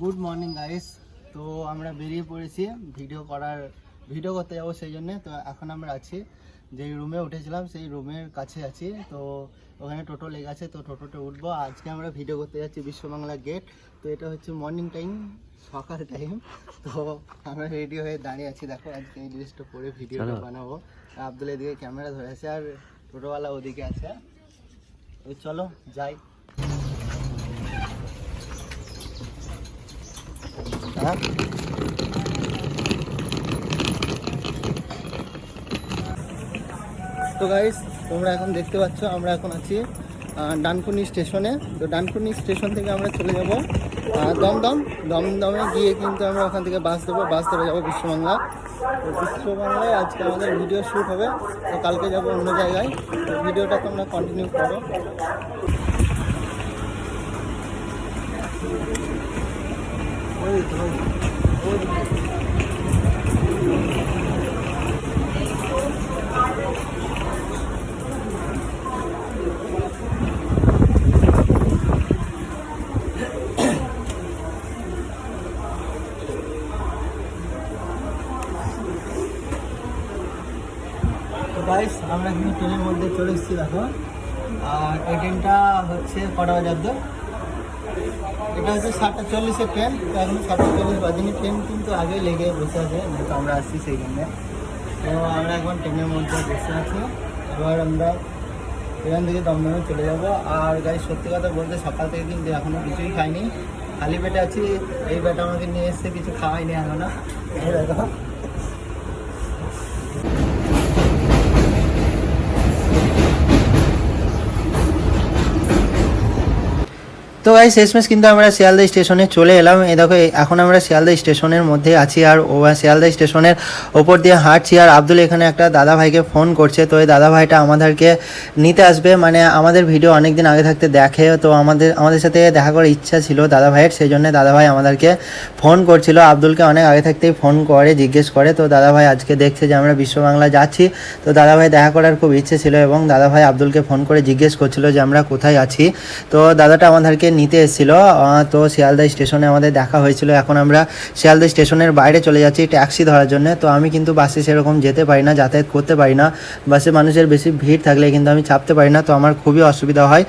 Good morning guys তো আমরা বেরিয়ে পড়েছি ভিডিও করার ভিডিও করতে যাব সেই জন্য। তো এখন আমরা আছি যেই রুমে উঠেছিলাম সেই রুমের কাছে আছি। তো ওখানে টোটো লেগে আছে তো টোটোতে উঠবো। আজকে আমরা ভিডিও করতে যাচ্ছি বিশ্ববাংলা গেট তো এটা হচ্ছে মর্নিং টাইম সকাল টাইম তো আমরা রেডি হয়ে দাঁড়িয়ে আছি। দেখো আজকে এই ড্রেসটা পরে ভিডিওটা বানাবো। আব্দুল এদিকে ক্যামেরা ধরে আছে আর টোটোওয়ালা ওদিকে আছে। তো চলো যাই। হ্যাঁ? তো গাইস তোমরা এখন দেখতে পাচ্ছ, আমরা এখন আছি ডানকুনি স্টেশনে। তো ডানকুনি স্টেশন থেকে আমরা চলে যাব দমদম। দমদমে গিয়ে কিন্তু আমরা ওখান থেকে বাস দেবো বাস ধরে যাব বিশ্ববাংলা। তো বিশ্ববাংলায় আজকে আমাদের ভিডিও শ্যুট হবে। তো কালকে যাব অন্য জায়গায়। তো ভিডিওটা তোমরা কন্টিনিউ করো। গাইস আমরা কিন্তু ট্রেনের মধ্যে চলে এসেছি দেখো। আর এই হচ্ছে কটা বাজার এটা হচ্ছে সাতটা চল্লিশের ট্রেন তো এখন সাতটা চল্লিশ বাজেনি ট্রেন কিন্তু আগে লেগে বসে আছে যেহেতু আমরা আসছি সেই জন্য। তো আমরা এখন ট্রেনের মধ্যে বসে আছি, এবার আমরা এখান থেকে দমদমে চলে যাব। আর গাড়ি সত্যি কথা বলতে সকাল থেকে কিন্তু এখনও কিছুই খাইনি। খালি পেটে আছি, এই বেটা আমাকে নিয়ে এসছে, কিছু খাওয়াইনি এখনও। এই দেখো। তো ভাই, শেষমেশ কিন্তু আমরা শিয়ালদা স্টেশনে চলে এলাম। এ দেখো এখন আমরা শিয়ালদা স্টেশনের মধ্যে আছি আর ও শিয়ালদা স্টেশনের ওপর দিয়ে হাঁটছি আর আব্দুল এখানে একটা দাদা ভাইকে ফোন করছে। তো এই দাদা ভাইটা আমাদেরকে নিতে আসবে। মানে আমাদের ভিডিও অনেক দিন আগে থাকতে দেখে, তো আমাদের আমাদের সাথে দেখা করার ইচ্ছা ছিল দাদা ভাইয়ের। সেই জন্য দাদা ভাই আমাদেরকে ফোন করছিল। আব্দুলকে অনেক আগে থাকতেই ফোন করে, জিজ্ঞেস করে। তো দাদা ভাই আজকে দেখছে যে আমরা বিশ্ব বাংলা যাচ্ছি। তো দাদা ভাই দেখা করার খুব ইচ্ছে ছিল এবং দাদা ভাই আব্দুলকে ফোন করে জিজ্ঞেস করছিল যে আমরা কোথায় আছি। তো দাদাটা আমাদেরকে নিতে এসেছিল তো শিয়ালদা স্টেশনে আমাদের দেখা হয়েছিল। এখন আমরা শিয়ালদা স্টেশনের বাইরে চলে যাচ্ছি ট্যাক্সি ধরার জন্য। তো আমি কিন্তু বাসে সেরকম যেতে পারি না, যাতায়াত করতে পারি না। বাসে মানুষের বেশি ভিড় থাকলে কিন্তু আমি চাপতে পারি না, তো আমার খুবই অসুবিধা হয়।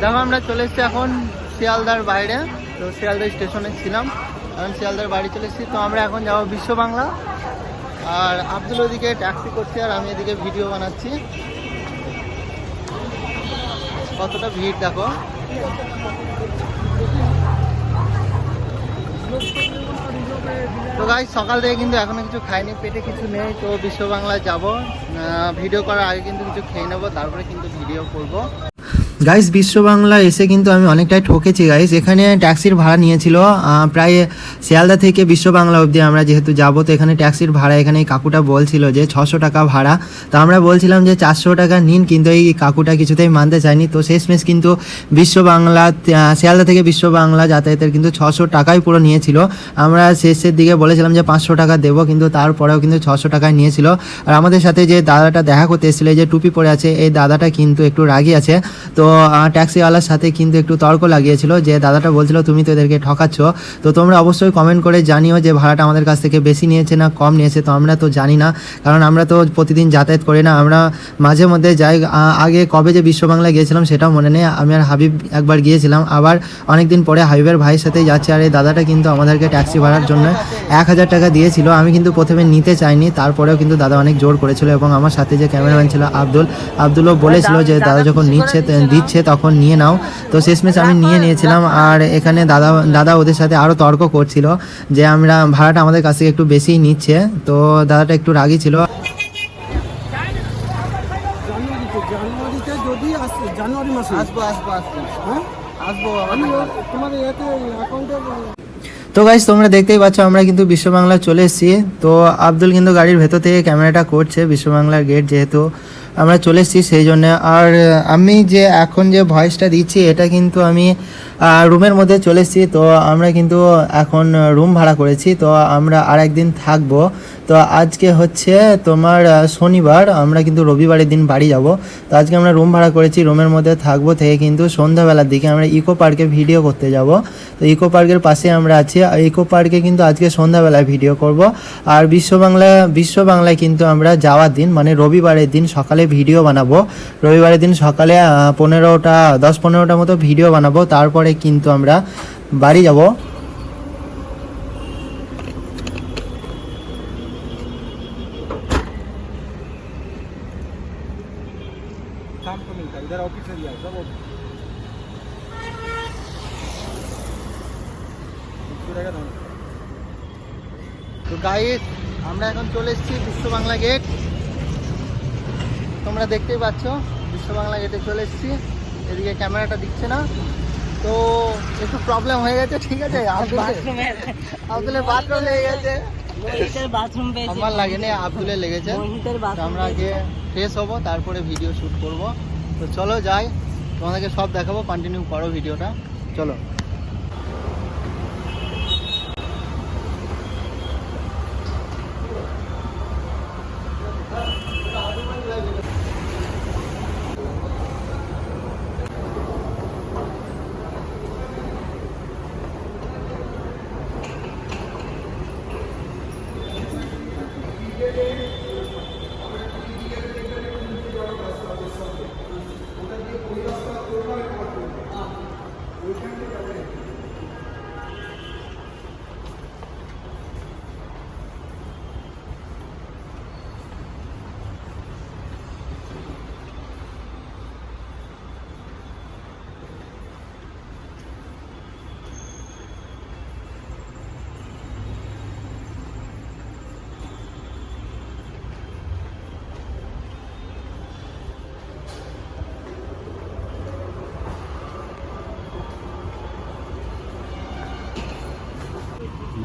দেখো আমরা চলে এসেছি এখন শিয়ালদার বাইরে। তো শিয়ালদা স্টেশনে ছিলাম। এখন শিয়ালদার বাড়ি চলে এসেছি। তো আমরা এখন যাব বিশ্ব বাংলা। আর আব্দুল ওদিকে ট্যাক্সি করছে আর আমি এদিকে ভিডিও বানাচ্ছি। কতটা ভিড় দেখো। তো গাই সকাল থেকে কিন্তু এখনও কিছু খাইনি, পেটে কিছু নেই, তো বিশ্ব বাংলায় যাব ভিডিও করার আগে কিন্তু কিছু খেয়ে নেব, তারপরে কিন্তু ভিডিও করব। গাইস বিশ্ব বাংলা এসে কিন্তু আমি অনেকটাই ঠকেছি গাইস এখানে ট্যাক্সির ভাড়া নিয়েছিল প্রায় শিয়ালদা থেকে বিশ্ব বাংলা অবধি আমরা যেহেতু যাব, তো এখানে ট্যাক্সির ভাড়া, এখানে এই কাকুটা বলছিল যে ছশো টাকা ভাড়া। তো আমরা বলছিলাম যে চারশো টাকা নিন, কিন্তু এই কাকুটা কিছুতেই মানতে চায়নি। তো শেষমেশ কিন্তু বিশ্ব বাংলা শিয়ালদা থেকে বিশ্ব বাংলা যাতায়াতের কিন্তু ছশো টাকাই পুরো নিয়েছিল। আমরা শেষের দিকে বলেছিলাম যে পাঁচশো টাকা দেবো, কিন্তু তারপরেও কিন্তু ছশো টাকায় নিয়েছিল। আর আমাদের সাথে যে দাদাটা দেখা করতে এসেছিল যে টুপি পরে আছে, এই দাদাটা কিন্তু একটু রাগি আছে। তো আহ, ট্যাক্সিওয়ালার সাথে কিন্তু একটু তর্ক লাগিয়েছিল যে দাদাটা বলছিল তুমি তো এদেরকে ঠকাচ্ছ তো তোমরা অবশ্যই কমেন্ট করে জানিও যে ভাড়াটা আমাদের কাছ থেকে বেশি নিয়েছে না কম নিয়েছে তো আমরা তো জানি না কারণ আমরা তো প্রতিদিন যাতায়াত করি না। আমরা মাঝে মধ্যে যাই আগে কবে যে বিশ্ব বাংলা গিয়েছিলাম সেটাও মনে নেই। আমি আর হাবিব একবার গিয়েছিলাম আবার অনেকদিন পরে হাবিবের ভাইয়ের সাথে যাচ্ছে আর এই দাদাটা কিন্তু আমাদেরকে ট্যাক্সি ভাড়ার জন্য এক হাজার টাকা দিয়েছিল আমি কিন্তু প্রথমে নিতে চাইনি তারপরেও কিন্তু দাদা অনেক জোর করেছিল এবং আমার সাথে যে ক্যামেরাম্যান ছিল আব্দুল আব্দুলও বলেছিল যে দাদা যখন নিচ্ছে দিচ্ছে তখন নিয়ে নাও। তো শেষমেশ আমি নিয়ে নিয়েছিলাম আর এখানে দাদা দাদা ওদের সাথে আরও তর্ক করছিল যে আমরা ভাড়াটা আমাদের কাছ থেকে একটু বেশিই নিচ্ছে। তো দাদাটা একটু রাগি ছিল। জানুয়ারিতে জানুয়ারিতে যদি আসে জানুয়ারি মাসে? আসব আসব আসব। হ্যাঁ? আসব আমি এতে অ্যাকাউন্টে তো গাইজ তোমরা দেখতেই পাচ্ছ, আমরা কিন্তু বিশ্ব বাংলা চলে এসেছি। তো আব্দুল কিন্তু গাড়ির ভেতর থেকে ক্যামেরাটা করছে বিশ্ব বাংলার গেট যেহেতু। আমরা চলে এসেছি, সেই জন্য। আর আমি যে এখন যে ভয়েসটা দিচ্ছি, এটা কিন্তু আমি রুমের মধ্যে চলে এসেছি। তো আমরা কিন্তু এখন রুম ভাড়া করেছি। তো আমরা আর একদিন থাকব। তো আজকে হচ্ছে তোমার শনিবার। আমরা কিন্তু রবিবারের দিন বাড়ি যাব। তো আজকে আমরা রুম ভাড়া করেছি রুমের মধ্যে থাকব থেকে কিন্তু সন্ধ্যাবেলার দিকে আমরা ইকো পার্কে ভিডিও করতে যাব। তো ইকো পার্কের পাশে আমরা আছি। ইকো পার্কে কিন্তু আজকে সন্ধ্যাবেলায় ভিডিও করব। আর বিশ্ব বাংলা, বিশ্ব বাংলায় কিন্তু আমরা যাওয়ার দিন মানে রবিবারের দিন সকালে ভিডিও বানাবো। রবিবারের দিন সকালে পনেরোটা, দশ পনেরোটা মতো ভিডিও বানাবো। তারপরে কিন্তু আমরা বাড়ি যাব। আমরা এখন চলে এসেছি বিশ্ব বাংলা গেট তোমরা দেখতেই পাচ্ছ বিশ্ব বাংলা গেটে চলে এসেছি। এদিকে ক্যামেরাটা দিচ্ছে না। তো একটু প্রবলেম হয়ে গেছে ঠিক আছে? আব্দুলের বাথরুম লেগে গেছে। আমার লাগেনি আব্দুলের লেগেছে। আমরা আগে ফ্রেশ হব তারপরে ভিডিও শ্যুট করব। তো চলো যাই তোমাদেরকে সব দেখাবো কন্টিনিউ করো ভিডিওটা চলো।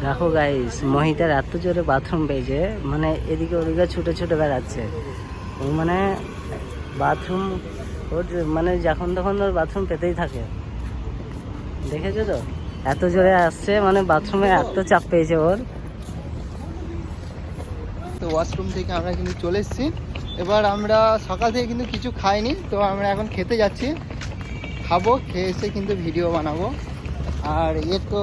দেখো গাইস মহিতার এত জোরে বাথরুম পেয়েছে মানে এদিকে ওদিকে ছুটে ছুটে বেড়াচ্ছে। ও মানে বাথরুম ওর মানে যখন তখন ওর বাথরুম পেতেই থাকে। দেখেছ তো? এত জোরে আসছে মানে বাথরুমে এত চাপ পেয়েছে ওর। তো ওয়াশরুম থেকে আমরা কিন্তু চলে এসেছি। এবার আমরা সকাল থেকে কিন্তু কিছু খাইনি, তো আমরা এখন খেতে যাচ্ছি। খাব, খেয়ে এসে কিন্তু ভিডিও বানাবো। আর এ তো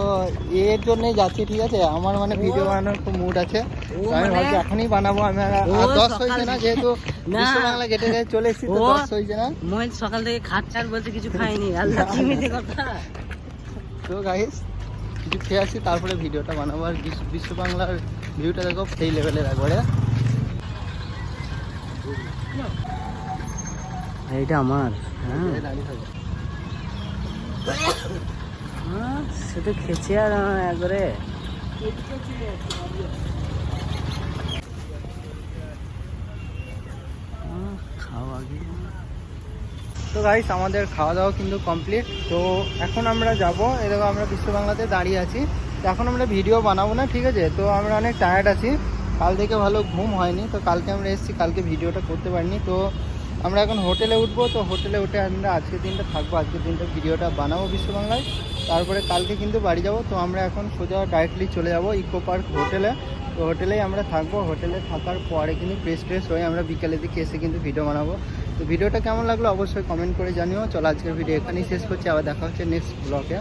এর জন্যই যাচ্ছি ঠিক আছে? আমার মানে ভিডিও বানানোর খুব মুড আছে। আমি মানে- ভাবছি এখনই বানাবো। আমি আর দশ হয়েছে না যেহেতু। বাংলা গেটে চলে এসেছি তো দশ হয়েছে না। মহিত সকাল থেকে খাচ্ছে বলছে কিছু খাইনি আল্লাহ কথা? তো গাইস কিছু খেয়ে আসি তারপরে ভিডিওটা বানাবো। আর বিশ্ব- বিশ্ব বাংলার ভিউটা দেখো সেই লেভেলের একবারে। এইটা আমার হ্যাঁ। হ্যাঁ, আর একবারে। তো গাইস আমাদের খাওয়া দাওয়া কিন্তু কমপ্লিট তো এখন আমরা যাব এরকম আমরা বিশ্ব বাংলাতে দাঁড়িয়ে আছি। এখন আমরা ভিডিও বানাবো না ঠিক আছে? তো আমরা অনেক টায়ার্ড আছি। কাল থেকে ভালো ঘুম হয়নি তো কালকে আমরা এসেছি কালকে ভিডিওটা করতে পারিনি। তো আমরা এখন হোটেলে উঠবো, তো হোটেলে উঠে আমরা আজকের দিনটা থাকব। আজকের দিনটা ভিডিওটা বানাবো বিশ্ববাংলায়। তারপরে কালকে কিন্তু বাড়ি যাব, তো আমরা এখন সোজা ডাইরেক্টলি চলে যাব ইকো পার্ক হোটেলে। তো হোটেলেই আমরা থাকব। হোটেলে থাকার পরে কিন্তু ফ্রেশ ট্রেশ হয়ে আমরা বিকালের দিকে এসে কিন্তু ভিডিও বানাবো। তো ভিডিওটা কেমন লাগল অবশ্যই কমেন্ট করে জানিও। চলো আজকের ভিডিও এখানেই শেষ করছি। আবার দেখা হচ্ছে নেক্সট ব্লগে